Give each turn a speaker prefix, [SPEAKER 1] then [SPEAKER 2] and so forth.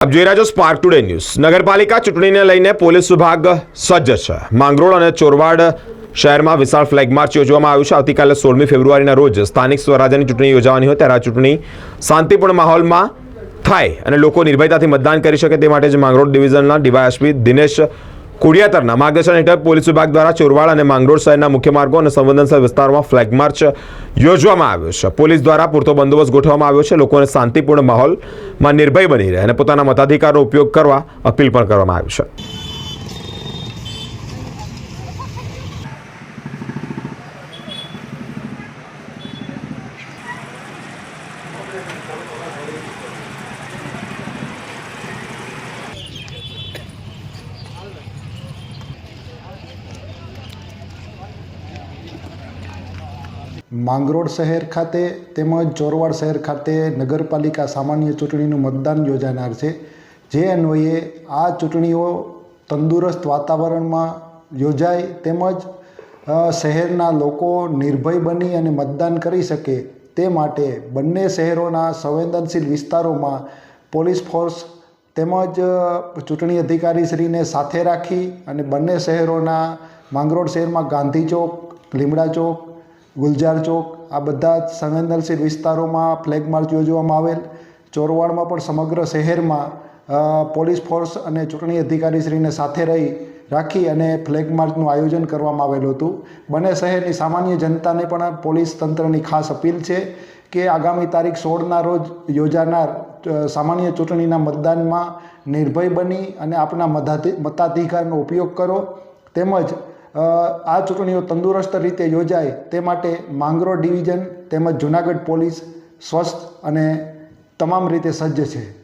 [SPEAKER 1] આપ જોઈ રહ્યા છો સ્પાર્ક ટુડે ન્યૂઝ નગરપાલિકા ચૂંટણીને લઈને પોલીસ વિભાગ સજ્જ છે. માંગરોળ અને ચોરવાડ શહેરમાં વિશાળ ફ્લેગ માર્ચ યોજવામાં આવ્યું છે. આવતીકાલે સોળમી ફેબ્રુઆરીના રોજ સ્થાનિક સ્વરાજ્યની ચૂંટણી યોજવાની હોય ત્યારે આ ચૂંટણી શાંતિપૂર્ણ માહોલમાં થાય અને લોકો નિર્ભયતાથી મતદાન કરી શકે તે માટે જ માંગરોળ ડિવિઝનના ડીવાયએસપી દિનેશ કુડિયાતરના માર્ગદર્શન હેઠળ પોલીસ વિભાગ દ્વારા ચોરવાડ અને માંગરોળ શહેરના મુખ્ય માર્ગો અને સંવેદનશીલ વિસ્તારોમાં ફ્લેગ માર્ચ યોજવામાં આવ્યો છે. પોલીસ દ્વારા પૂરતો બંદોબસ્ત ગોઠવવામાં આવ્યો છે. લોકોને શાંતિપૂર્ણ માહોલમાં નિર્ભય બની રહે અને પોતાના મતાધિકારનો ઉપયોગ કરવા અપીલ પણ કરવામાં આવી છે.
[SPEAKER 2] માંગરોળ શહેર ખાતે તેમજ ચોરવાડ શહેર ખાતે નગરપાલિકા સામાન્ય ચૂંટણીનું મતદાન યોજાનાર છે. જે અન્વયે આ ચૂંટણીઓ તંદુરસ્ત વાતાવરણમાં યોજાય તેમજ શહેરના લોકો નિર્ભય બની અને મતદાન કરી શકે તે માટે બંને શહેરોના સંવેદનશીલ વિસ્તારોમાં પોલીસ ફોર્સ તેમજ ચૂંટણી અધિકારીશ્રીને સાથે રાખી અને બંને શહેરોના માંગરોળ શહેરમાં ગાંધી ચોક, લીમડા ચોક ગુલજાર ચોક, આ બધા જ સંવેદનશીલ વિસ્તારોમાં ફ્લેગ માર્ચ યોજવામાં આવેલ. ચોરવાડમાં પણ સમગ્ર શહેરમાં પોલીસ ફોર્સ અને ચૂંટણી અધિકારીશ્રીને સાથે રહી રાખી અને ફ્લેગ માર્ચનું આયોજન કરવામાં આવેલું હતું. બંને શહેરની સામાન્ય જનતાને પણ પોલીસ તંત્રની ખાસ અપીલ છે કે આગામી તારીખ સોળના રોજ યોજાનાર સામાન્ય ચૂંટણીના મતદાનમાં નિર્ભય બની અને આપના મતાધિ, મતાધિકારનો ઉપયોગ કરો. તેમજ આ ચૂંટણીઓ તંદુરસ્ત રીતે યોજાય તે માટે માંગરોળ ડિવિઝન તેમજ જુનાગઢ પોલીસ સ્વસ્થ અને તમામ રીતે સજ્જ છે.